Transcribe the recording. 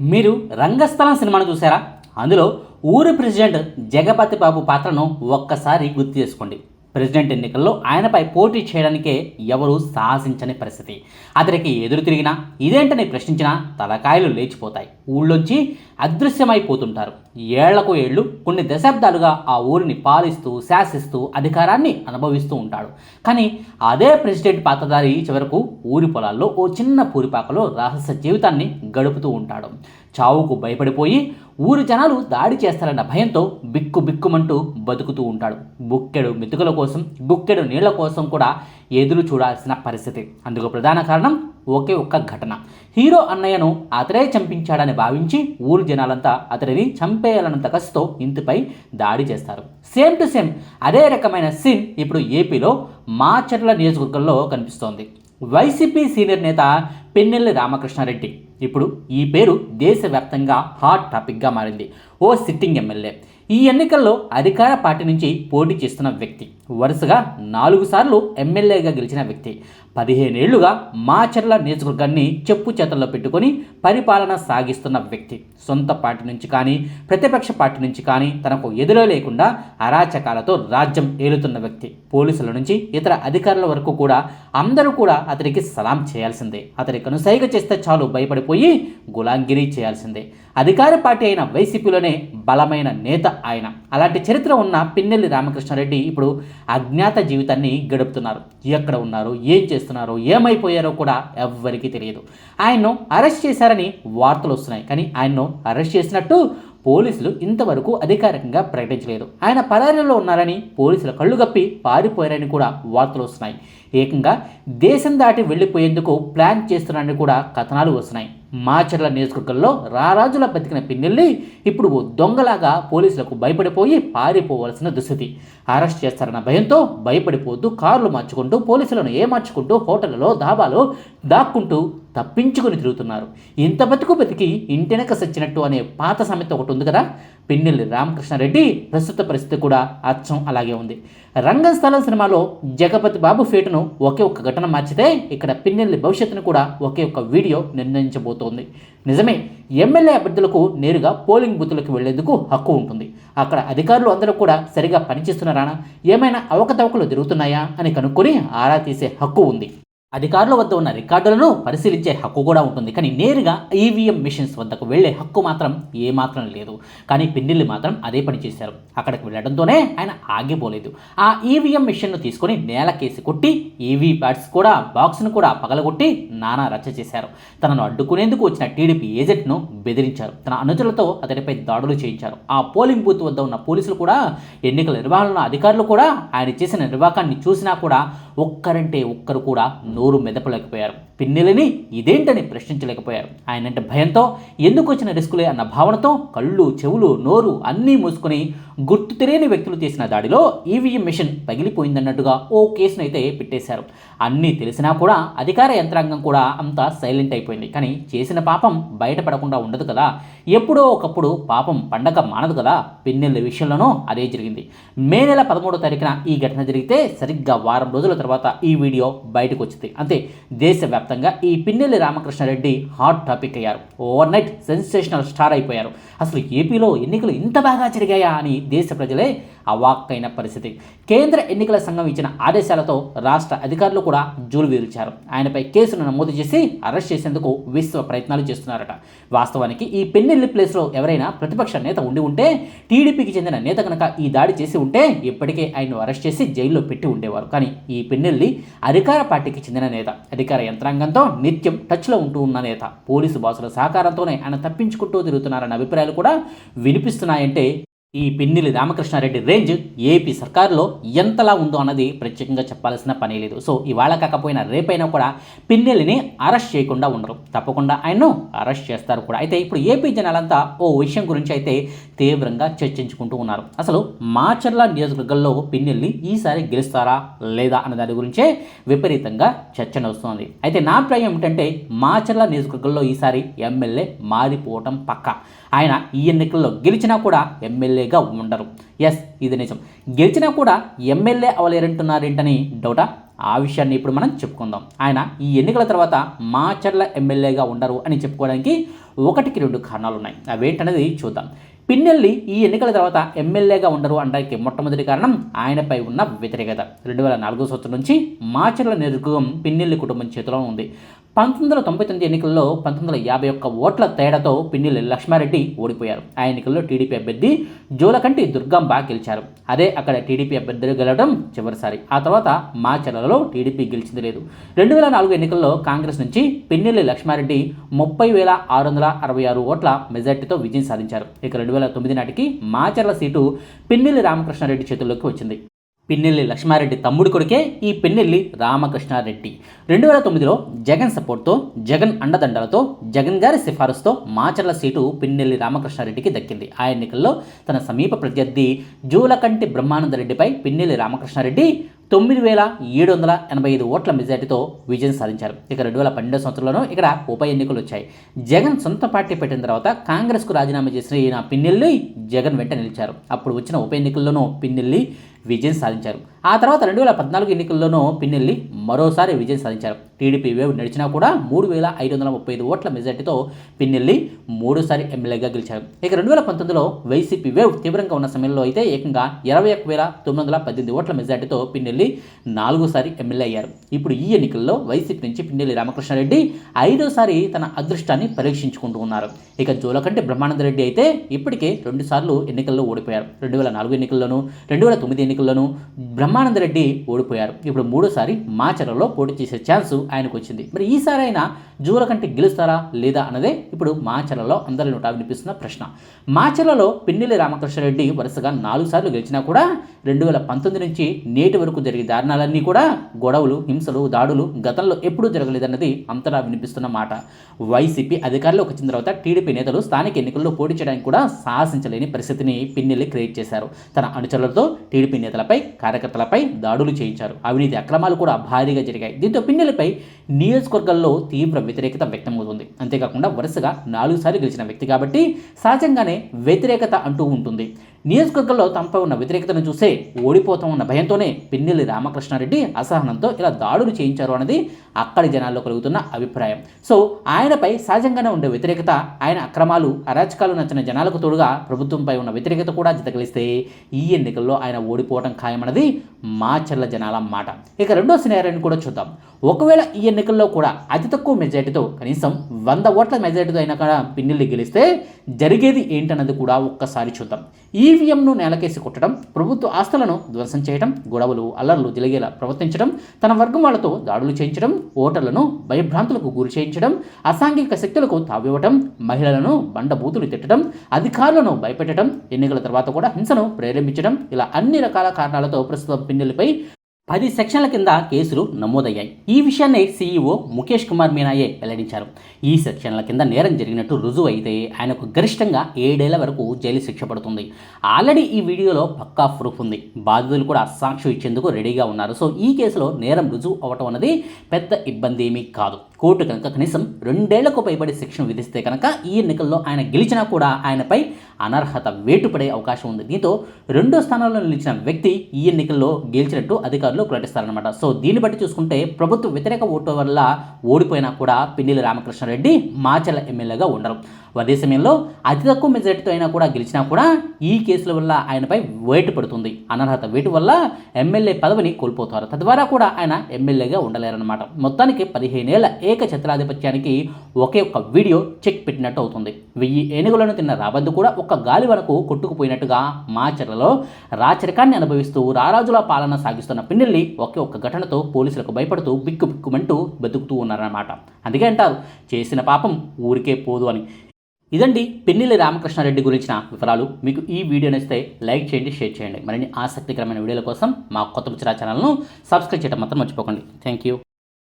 మీరు రంగస్థలం సినిమాను చూసారా అందులో ఊరి ప్రెసిడెంట్ జగపతి బాబు పాత్రను ఒక్కసారి గుర్తు చేసుకోండి. ప్రెసిడెంట్ ఎన్నికల్లో ఆయనపై పోటీ చేయడానికే ఎవరూ సాహసించని పరిస్థితి. అతనికి ఎదురు తిరిగినా ఇదేంటని ప్రశ్నించినా తలకాయలు లేచిపోతాయి. ఊళ్ళొంచి అదృశ్యమైపోతుంటారు. ఏళ్ళకు ఏళ్ళు కొన్ని దశాబ్దాలుగా ఆ ఊరిని పాలిస్తూ శాసిస్తూ అధికారాన్ని అనుభవిస్తూ ఉంటాడు. కానీ అదే ప్రెసిడెంట్ పాత్రధారి చివరకు ఊరి పొలాల్లో ఓ చిన్న పూరిపాకలో రహస్య జీవితాన్ని గడుపుతూ ఉంటాడు. చావుకు భయపడిపోయి ఊరి జనాలు దాడి చేస్తారన్న భయంతో బిక్కు బిక్కుమంటూ బతుకుతూ ఉంటాడు. బుక్కెడు మెతుకుల కోసం గుక్కెడు నీళ్ళ కోసం కూడా ఎదురు చూడాల్సిన పరిస్థితి. అందుకు ప్రధాన కారణం ఒకే ఒక్క ఘటన. హీరో అన్నయ్యను అతడే చంపించాడని భావించి ఊరు జనాలంతా అతడిని చంపేయాలన్నంత కసితో ఇంటిపై దాడి చేస్తారు. సేమ్ టు సేమ్ అదే రకమైన సీన్ ఇప్పుడు ఏపీలో మాచర్ల నియోజకవర్గంలో కనిపిస్తోంది. వైసీపీ సీనియర్ నేత పెన్నెల్లి రామకృష్ణారెడ్డి. ఇప్పుడు ఈ పేరు దేశవ్యాప్తంగా హాట్ టాపిక్గా మారింది. ఓ సిట్టింగ్ ఎమ్మెల్యే. ఈ ఎన్నికల్లో అధికార పార్టీ నుంచి పోటీ చేస్తున్న వ్యక్తి. వరుసగా నాలుగు సార్లు ఎమ్మెల్యేగా గెలిచిన వ్యక్తి. పదిహేనేళ్ళుగా మాచర్ల నియోజకవర్గాన్ని చెప్పు చేతల్లో పెట్టుకొని పరిపాలన సాగిస్తున్న వ్యక్తి. సొంత పార్టీ నుంచి కానీ ప్రతిపక్ష పార్టీ నుంచి కానీ తనకు ఎదురే లేకుండా అరాచకాలతో రాజ్యం ఏలుతున్న వ్యక్తి. పోలీసుల నుంచి ఇతర అధికారుల వరకు కూడా అందరూ కూడా అతనికి సలాం చేయాల్సిందే. అతని కనుసైగ చేస్తే చాలు భయపడిపోయి గులాంగిరి చేయాల్సిందే. అధికార పార్టీ అయిన వైసీపీలోనే బలమైన నేత ఆయన. అలాంటి చరిత్ర ఉన్న పిన్నెల్లి రామకృష్ణారెడ్డి ఇప్పుడు అజ్ఞాత జీవితాన్ని గడుపుతున్నారు. ఎక్కడ ఉన్నారు? ఏం చేస్తున్నారో? ఏమైపోయారో కూడా ఎవ్వరికీ తెలియదు. ఆయన్ను అరెస్ట్ చేశారని వార్తలు వస్తున్నాయి. కానీ ఆయన్ను అరెస్ట్ చేసినట్టు పోలీసులు ఇంతవరకు అధికారికంగా ప్రకటించలేదు. ఆయన పరారీలో ఉన్నారని పోలీసులు కళ్ళు గప్పి పారిపోయారని కూడా వార్తలు వస్తున్నాయి. ఏకంగా దేశం దాటి వెళ్ళిపోయేందుకు ప్లాన్ చేస్తున్నారని కూడా కథనాలు వస్తున్నాయి. మాచర్ల నియోజకవర్గంలో రారాజుల బతికిన పిన్నెల్లి ఇప్పుడు ఓ దొంగలాగా పోలీసులకు భయపడిపోయి పారిపోవలసిన దుస్థితి. అరెస్ట్ చేస్తారన్న భయంతో భయపడిపోతూ కార్లు మార్చుకుంటూ పోలీసులను ఏమార్చుకుంటూ హోటళ్ళలో దాబాలో దాక్కుంటూ తప్పించుకుని తిరుగుతున్నారు. ఇంత బతుకు బతికి ఇంటెనక సచ్చినట్టు అనే పాత సామెత ఒకటి ఉంది కదా? పిన్నెల్లి రామకృష్ణారెడ్డి ప్రస్తుత పరిస్థితి కూడా అచ్చం అలాగే ఉంది. రంగస్థలం సినిమాలో జగపతి బాబు ఫేటును ఒకే ఒక్క ఘటన మార్చితే ఇక్కడ పిన్నెల్లి భవిష్యత్తును కూడా ఒకే ఒక్క వీడియో నిర్ణయించబోతుంది. నిజమే ఎమ్మెల్యే అభ్యర్థులకు నేరుగా పోలింగ్ బూతులకు వెళ్ళేందుకు హక్కు ఉంటుంది. అక్కడ అధికారులు అందరూ కూడా సరిగా పనిచేస్తున్నారా? ఏమైనా అవకతవకలు జరుగుతున్నాయా? అని కనుక్కొని ఆరా తీసే హక్కు ఉంది. అధికారుల వద్ద ఉన్న రికార్డులను పరిశీలించే హక్కు కూడా ఉంటుంది. కానీ నేరుగా ఈవీఎం మిషన్స్ వద్దకు వెళ్ళే హక్కు మాత్రం ఏమాత్రం లేదు. కానీ పిన్నెల్లి మాత్రం అదే పని చేశారు. అక్కడికి వెళ్ళడంతోనే ఆయన ఆగిపోలేదు. ఆ ఈవీఎం మిషన్ను తీసుకొని నేలకేసి కొట్టి ఈవీ ప్యాడ్స్ కూడా బాక్స్ను కూడా పగలగొట్టి నానా రచ్చ చేశారు. తనను అడ్డుకునేందుకు వచ్చిన టీడీపీ ఏజెంట్ను బెదిరించారు. తన అనుచరులతో అతనిపై దాడులు చేయించారు. ఆ పోలింగ్ బూత్ వద్ద ఉన్న పోలీసులు కూడా ఎన్నికల నిర్వహణ అధికారులు కూడా ఆయన చేసిన నిర్వాకాన్ని చూసినా కూడా ఒక్కరంటే ఒక్కరు కూడా నోరు మెదపలేకపోయారు. పిన్నెలని ఇదేంటని ప్రశ్నించలేకపోయారు. ఆయనంటే భయంతో ఎందుకు వచ్చిన రిస్కులే అన్న భావనతో కళ్ళు చెవులు నోరు అన్నీ మూసుకొని గుర్తు తెలియని వ్యక్తులు చేసిన దాడిలో ఈవీఎం మిషన్ పగిలిపోయిందన్నట్టుగా ఓ కేసును అయితే పెట్టేశారు. అన్నీ తెలిసినా కూడా అధికార యంత్రాంగం కూడా అంతా సైలెంట్ అయిపోయింది. కానీ చేసిన పాపం బయటపడకుండా ఉండదు కదా. ఎప్పుడో ఒకప్పుడు పాపం పండగ మానదు కదా. పిన్నెళ్ళ విషయంలోనూ అదే జరిగింది. మే నెల పదమూడో తారీఖున ఈ ఘటన జరిగితే సరిగ్గా వారం రోజుల తర్వాత ఈ వీడియో బయటకు వచ్చింది అంతే దేశవ్యాప్తంగా ఈ పిన్నెల్లి రామకృష్ణారెడ్డి హాట్ టాపిక్ అయ్యారు. ఓవర్ నైట్ సెన్సేషనల్ స్టార్ అయిపోయారు. అసలు ఏపీలో ఎన్నికలు ఇంత బాగా జరిగాయా అని దేశ ప్రజలే అవాక్కైన పరిస్థితి. కేంద్ర ఎన్నికల సంఘం ఇచ్చిన ఆదేశాలతో రాష్ట్ర అధికారులు కూడా జూలు వీల్చారు ఆయనపై కేసును నమోదు చేసి అరెస్ట్ చేసేందుకు విశ్వ ప్రయత్నాలు చేస్తున్నారట. వాస్తవానికి ఈ పెన్నెల్లి ప్లేస్లో ఎవరైనా ప్రతిపక్ష నేత ఉండి ఉంటే టీడీపీకి చెందిన నేత కనుక ఈ దాడి చేసి ఉంటే ఇప్పటికే ఆయన్ను అరెస్ట్ చేసి జైల్లో పెట్టి ఉండేవారు. కానీ ఈ పెన్నెల్లి అధికార పార్టీకి చెందిన నేత. అధికార యంత్రాంగంతో నిత్యం టచ్లో ఉంటూ ఉన్న నేత. పోలీసు బాసుల సహకారంతోనే ఆయన తప్పించుకుంటూ తిరుగుతున్నారన్న అభిప్రాయాలు కూడా వినిపిస్తున్నాయంటే ఈ పిన్నిలి రామకృష్ణారెడ్డి రేంజ్ ఏపీ సర్కారులో ఎంతలా ఉందో అన్నది ప్రత్యేకంగా చెప్పాల్సిన పని లేదు. సో ఇవాళ కాకపోయినా రేపైనా కూడా పిన్నెలిని అరెస్ట్ చేయకుండా ఉండరు. తప్పకుండా ఆయన్ను అరెస్ట్ చేస్తారు కూడా. అయితే ఇప్పుడు ఏపీ జనాలంతా ఓ విషయం గురించి అయితే తీవ్రంగా చర్చించుకుంటూ ఉన్నారు. అసలు మాచర్ల నియోజకవర్గంలో పిన్నెల్ని ఈసారి గెలుస్తారా లేదా అన్న దాని గురించే విపరీతంగా చర్చ నడుస్తుంది. అయితే నా అభిప్రాయం ఏమిటంటే మాచర్ల నియోజకవర్గంలో ఈసారి ఎమ్మెల్యే మారిపోవటం పక్క. ఆయన ఈ ఎన్నికల్లో గెలిచినా కూడా ఎమ్మెల్యే ఎమ్మెల్యేగా ఉండరు. ఎస్ ఇది నిజం. గెలిచినా కూడా ఎమ్మెల్యే అవలేరంటున్నారేంటని డౌటా? ఆ విషయాన్ని ఇప్పుడు మనం చెప్పుకుందాం. ఆయన ఈ ఎన్నికల తర్వాత మాచర్ల ఎమ్మెల్యేగా ఉండరు అని చెప్పుకోవడానికి ఒకటికి రెండు కారణాలు ఉన్నాయి అవేంటనేది చూద్దాం. పిన్నెల్లి ఈ ఎన్నికల తర్వాత ఎమ్మెల్యేగా ఉండరు అనడానికి మొట్టమొదటి కారణం ఆయనపై ఉన్న వ్యతిరేకత. రెండు వేల నాలుగో సంవత్సరం నుంచి మాచర్ల నిరుగం పిన్నెల్లి కుటుంబం చేతిలో ఉంది. పంతొమ్మిది వందల తొంభై తొమ్మిది ఎన్నికల్లో పంతొమ్మిది వందల యాభై ఒక్క ఓట్ల తేడాతో పిన్నెల్లి లక్ష్మారెడ్డి ఓడిపోయారు. ఆ ఎన్నికల్లో టీడీపీ అభ్యర్థి జోలకంటి దుర్గాంబ గెలిచారు. అదే అక్కడ టీడీపీ అభ్యర్థులు గెలవడం చివరిసారి. ఆ తర్వాత మాచర్లలో టీడీపీ గెలిచింది లేదు. రెండు వేల నాలుగు ఎన్నికల్లో కాంగ్రెస్ నుంచి పిన్నెల్లి లక్ష్మారెడ్డి ముప్పై వేల ఆరు వందల అరవై ఆరు ఓట్ల మెజార్టీతో విజయం సాధించారు. ఇక రెండు వేల తొమ్మిది నాటికి మాచర్ల సీటు పిన్నెల్లి రామకృష్ణారెడ్డి చేతుల్లోకి వచ్చింది. పిన్నెల్లి లక్ష్మారెడ్డి తమ్ముడి కొడుకే ఈ పిన్నెల్లి రామకృష్ణారెడ్డి. రెండు వేల తొమ్మిదిలో జగన్ సపోర్ట్తో జగన్ అండదండలతో జగన్ గారి సిఫారసుతో మాచర్ల సీటు పిన్నెల్లి రామకృష్ణారెడ్డికి దక్కింది. ఆ ఎన్నికల్లో తన సమీప ప్రత్యర్థి జూలకంటి బ్రహ్మానందరెడ్డిపై పిన్నెల్లి రామకృష్ణారెడ్డి తొమ్మిది వేల ఏడు వందల ఎనభై ఐదు ఓట్ల మెజార్టీతో విజయం సాధించారు. ఇక రెండు వేల పన్నెండు సంవత్సరంలోనూ ఇక్కడ ఉప ఎన్నికలు వచ్చాయి. జగన్ సొంత పార్టీ పెట్టిన తర్వాత కాంగ్రెస్కు రాజీనామా చేసిన ఈయన పిన్నెల్లి జగన్ వెంట నిలిచారు. అప్పుడు వచ్చిన ఉప ఎన్నికల్లోనూ పిన్నెల్లి విజయం సాధించారు. ఆ తర్వాత రెండు వేల పద్నాలుగు ఎన్నికల్లోనూ పిన్నెల్లి మరోసారి విజయం సాధించారు. టీడీపీ వేవ్ నడిచినా కూడా మూడు వేల ఐదు వందల ముప్పై ఐదు ఓట్ల మెజార్టీతో పిన్నెల్లి మూడోసారి ఎమ్మెల్యేగా గెలిచారు. ఇక రెండు వేల పంతొమ్మిదిలో వైసీపీ వేవ్ తీవ్రంగా ఉన్న సమయంలో అయితే ఏకంగా ఇరవై ఒక్క వేల తొమ్మిది వందల పద్దెనిమిది ఓట్ల మెజార్టీతో పిన్నెల్లి నాలుగోసారి ఎమ్మెల్యే అయ్యారు. ఇప్పుడు ఈ ఎన్నికల్లో వైసీపీ నుంచి పిన్నెల్లి రామకృష్ణారెడ్డి ఐదోసారి తన అదృష్టాన్ని పరీక్షించుకుంటూ ఉన్నారు. ఇక జోలకంటి బ్రహ్మానందరెడ్డి అయితే ఇప్పటికే రెండుసార్లు ఎన్నికల్లో ఓడిపోయారు. రెండు వేల నాలుగు ఎన్నికల్లోనూ రెండు వేల తొమ్మిది ఎన్నికల్లోనూ బ్రహ్మానందరెడ్డి ఓడిపోయారు. ఇప్పుడు మూడోసారి మాచర్లలో పోటీ చేసే ఛాన్స్ ఆయనకు వచ్చింది మరి ఈసారి అయినా జూలకంటి గెలుస్తారా లేదా అన్నదే ఇప్పుడు మాచర్లలో అందరి నోట వినిపిస్తున్న ప్రశ్న. మాచర్లలో పిన్నెల్లి రామకృష్ణారెడ్డి వరుసగా నాలుగు సార్లు గెలిచినా కూడా రెండు వేల పంతొమ్మిది నుంచి నేటి వరకు జరిగే దారుణాలన్నీ కూడా గొడవలు హింసలు దాడులు గతంలో ఎప్పుడూ జరగలేదన్నది అంతటా వినిపిస్తున్న మాట. వైసీపీ అధికారంలోకి వచ్చిన తర్వాత టీడీపీ నేతలు స్థానిక ఎన్నికల్లో పోటీ చేయడానికి కూడా సాహసించలేని పరిస్థితిని పిన్నెల్లి క్రియేట్ చేశారు. తన అనుచరులతో టీడీపీ నేతలపై కార్యకర్తలపై దాడులు చేయించారు. అవినీతి అక్రమాలు కూడా భారీగా జరిగాయి. దీంతో పిన్నెలపై నియోజకవర్గాల్లో తీవ్ర వ్యతిరేకత వ్యక్తమవుతుంది అంతేకాకుండా వరుసగా నాలుగు సార్లు గెలిచిన వ్యక్తి కాబట్టి సహజంగానే వ్యతిరేకత అంటూ ఉంటుంది. నియోజకవర్గంలో తమపై ఉన్న వ్యతిరేకతను చూసే ఓడిపోతాం ఉన్న భయంతోనే పిన్నెల్లి రామకృష్ణారెడ్డి అసహనంతో ఇలా దాడులు చేయించారు అన్నది అక్కడి జనాల్లో కలుగుతున్న అభిప్రాయం. సో ఆయనపై సహజంగానే ఉండే వ్యతిరేకత ఆయన అక్రమాలు అరాచకాలు నచ్చిన జనాలకు తోడుగా ప్రభుత్వంపై ఉన్న వ్యతిరేకత కూడా జతకలిస్తే ఈ ఎన్నికల్లో ఆయన ఓడిపోవడం ఖాయమన్నది మాచర్ల జనాల మాట. ఇక రెండో సినారాన్ని కూడా చూద్దాం. ఒకవేళ ఈ ఎన్నికల్లో కూడా అతి తక్కువ మెజార్టీతో కనీసం వంద ఓట్ల మెజార్టీతో అయినా కూడా పిన్నెల్లి గెలిస్తే జరిగేది ఏంటన్నది కూడా ఒక్కసారి చూద్దాం. ఈవీఎంను నేలకేసి కొట్టడం ప్రభుత్వ ఆస్తులను ధ్వంసం చేయడం గొడవలు అల్లర్లు జరిగేలా ప్రవర్తించడం తన వర్గం వాళ్ళతో దాడులు చేయించడం ఓటర్లను భయభ్రాంతులకు గురి చేయించడం అసాంఘిక శక్తులకు తావివ్వటం మహిళలను బండబూతులు తిట్టడం అధికారులను భయపెట్టడం ఎన్నికల తర్వాత కూడా హింసను ప్రేరేపించడం ఇలా అన్ని రకాల కారణాలతో ప్రస్తుతం పిన్నెలపై పది సెక్షన్ల కింద కేసులు నమోదయ్యాయి. ఈ విషయాన్ని సీఈఓ ముఖేష్ కుమార్ మీనాయే వెల్లడించారు. ఈ సెక్షన్ల కింద నేరం జరిగినట్టు రుజువు అయితే ఆయనకు గరిష్టంగా ఏడేళ్ళ వరకు జైలు శిక్ష పడుతుంది. ఆల్రెడీ ఈ వీడియోలో పక్కా ప్రూఫ్ ఉంది. బాధితులు కూడా సాక్ష్యం ఇచ్చేందుకు రెడీగా ఉన్నారు. సో ఈ కేసులో నేరం రుజువు అవటం అనేది పెద్ద ఇబ్బంది ఏమీ కాదు. కోర్టు కనుక కనీసం రెండేళ్ళకు పైబడి శిక్షణ విధిస్తే కనుక ఈ ఎన్నికల్లో ఆయన గెలిచినా కూడా ఆయనపై అనర్హత వేటు పడే అవకాశం ఉంది. దీంతో రెండో స్థానంలో నిలిచిన వ్యక్తి ఈ ఎన్నికల్లో గెలిచినట్టు అధికారులు ప్రకటిస్తారనమాట సో దీన్ని బట్టి చూసుకుంటే ప్రభుత్వ వ్యతిరేక ఓటు వల్ల ఓడిపోయినా కూడా పిన్నిల రామకృష్ణారెడ్డి మాచల ఎమ్మెల్యేగా ఉండరు. అదే సమయంలో అతి తక్కువ మెజార్టీతో అయినా కూడా గెలిచినా కూడా ఈ కేసుల వల్ల ఆయనపై వేటు పడుతుంది. అనర్హత వేటు వల్ల ఎమ్మెల్యే పదవిని కోల్పోతారు. తద్వారా కూడా ఆయన ఎమ్మెల్యేగా ఉండలేరన్నమాట. మొత్తానికి పదిహేనేళ్ళ ఏకఛత్రాధిపత్యానికి ఒకే ఒక్క వీడియో చెక్ పెట్టినట్టు అవుతుంది. వెయ్యి ఏనుగులను తిన్న రాబందు కూడా ఒక్క గాలి వరకు కొట్టుకుపోయినట్టుగా మాచర్లలో రాచరికాన్ని అనుభవిస్తూ రారాజుల పాలన సాగిస్తున్న పిన్నెల్లి ఒకే ఒక్క ఘటనతో పోలీసులకు భయపడుతూ బిక్కు బిక్కుమంటూ బతుకుతూ ఉన్నారన్నమాట. అందుకే అంటారు చేసిన పాపం ఊరికే పోదు అని. ఇదండి పిన్నెల్లి రామకృష్ణారెడ్డి గురించిన వివరాలు. మీకు ఈ వీడియో నచ్చితే లైక్ చేయండి షేర్ చేయండి. మరిన్ని ఆసక్తికరమైన వీడియోల కోసం మా కొత్త ముచ్చరా ఛానల్ను సబ్స్క్రైబ్ చేయడం మాత్రం మర్చిపోకండి. Thank you.